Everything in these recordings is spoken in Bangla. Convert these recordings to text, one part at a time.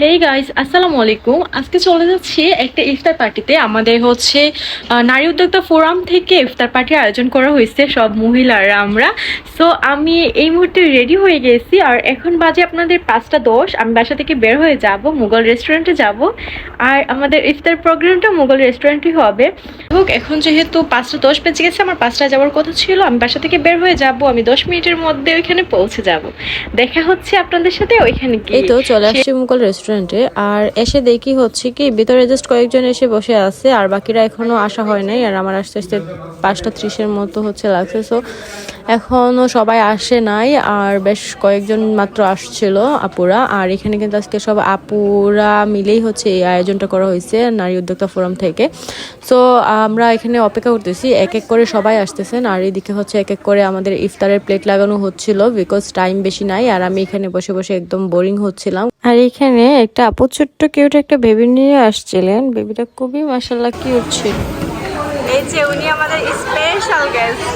হেই গাইস আসসালামু আলাইকুম। আজকে চলে যাচ্ছি একটা ইফতার পার্টিতে। আমাদের হচ্ছে নারী উদ্যোক্তা ফোরাম থেকে ইফতার পার্টির আয়োজন করা হয়েছে সব মহিলারা আমরা। সো আমি এই মুহূর্তে রেডি হয়ে গেছি আর এখন বাজে আপনাদের পাঁচটা দশ। আমি বাসা থেকে বের হয়ে যাব মুঘল রেস্টুরেন্টে যাব। আর আমাদের ইফতার প্রোগ্রামটা মুঘল রেস্টুরেন্টই হবে। হোক এখন যেহেতু পাঁচটা দশ বেজে গেছে আমার পাঁচটা যাওয়ার কথা ছিল আমি বাসা থেকে বের হয়ে যাব। আমি দশ মিনিটের মধ্যে ওইখানে পৌঁছে যাব। দেখা হচ্ছে আপনাদের সাথে ওইখানে গিয়ে। এই তো চলে আসছি মুঘল রেস্টুরেন্টে আর এসে দেখি হচ্ছে কি, ভিতরে জাস্ট কয়েকজন এসে বসে আছে, আর বাকিরা এখনও আসা হয় নাই, আর আমার আস্তে আস্তে পাঁচটা ত্রিশের মতো হচ্ছে লাগছে। সো এখনও সবাই আসে নাই, আর বেশ কয়েকজন মাত্র আসছিল আপুরা। আর এখানে কিন্তু আজকে সব আপুরা মিলেই হচ্ছে এই আয়োজনটা করা হয়েছে, নারী উদ্যোক্তা ফোরাম থেকে। সো আমরা এখানে অপেক্ষা করতেছি, এক এক করে সবাই আসতেছেন, আর এদিকে হচ্ছে এক এক করে আমাদের ইফতারের প্লেট লাগানো হচ্ছিল বিকজ টাইম বেশি নাই, আর আমি এখানে বসে বসে একদম বোরিং হচ্ছিলাম। আর এখানে একটা আপু ছোট্ট কিউট একটা বেবি নিয়ে আসছিলেন। বেবিটা খুবই মাসাল্লাহ কিউট ছিল। এই যে উনি আমাদের স্পেশাল গেস্ট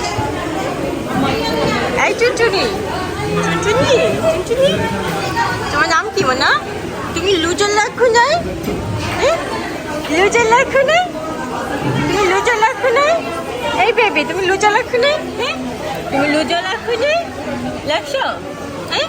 এই টুনটুনি টুনটুনি টুনটুনি। তোমার নাম কি মনা? তুমি লুজার লাখু নাই লুজার লাখু নাই তুমি লুজার লাখু নাই এই বেবি তুমি লুজার লাখু নাই হ্যাঁ? তুমি লুজার লাখু নাই লাগছো? হ্যাঁ?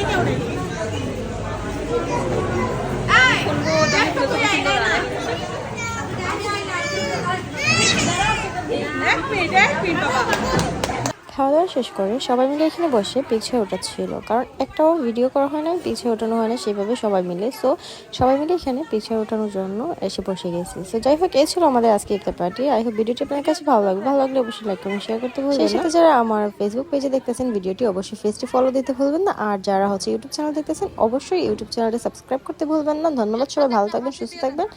দাওয়া শেষ করে সবাই মিলে এখানে বসে পিছিয়ে ওঠাচ্ছিল কারণ একটাও ভিডিও করা হয় না পিছিয়ে ওঠানো হয় না সেভাবে সবাই মিলে। সো সবাই মিলে এখানে পিছিয়ে ওঠানোর জন্য এসে বসে গেছি। সো যাই হোক এ ছিল আমাদের আজকে ইফতার পার্টি আই হোপ ভিডিওটি আপনার কাছে ভালো লাগবে। ভালো লাগলে অবশ্যই লাইক কমেন্ট শেয়ার করতে ভুলবেন সাথে যারা আমার ফেসবুক পেজে দেখতেছেন ভিডিওটি অবশ্যই পেজটি ফলো দিতে ভুলবেন না। আর যারা হচ্ছে ইউটিউব চ্যানেল দেখতেছেন অবশ্যই ইউটিউব চ্যানেলটি সাবস্ক্রাইব করতে ভুলবেন না। ধন্যবাদ সবাই ভালো থাকবেন সুস্থ থাকবেন।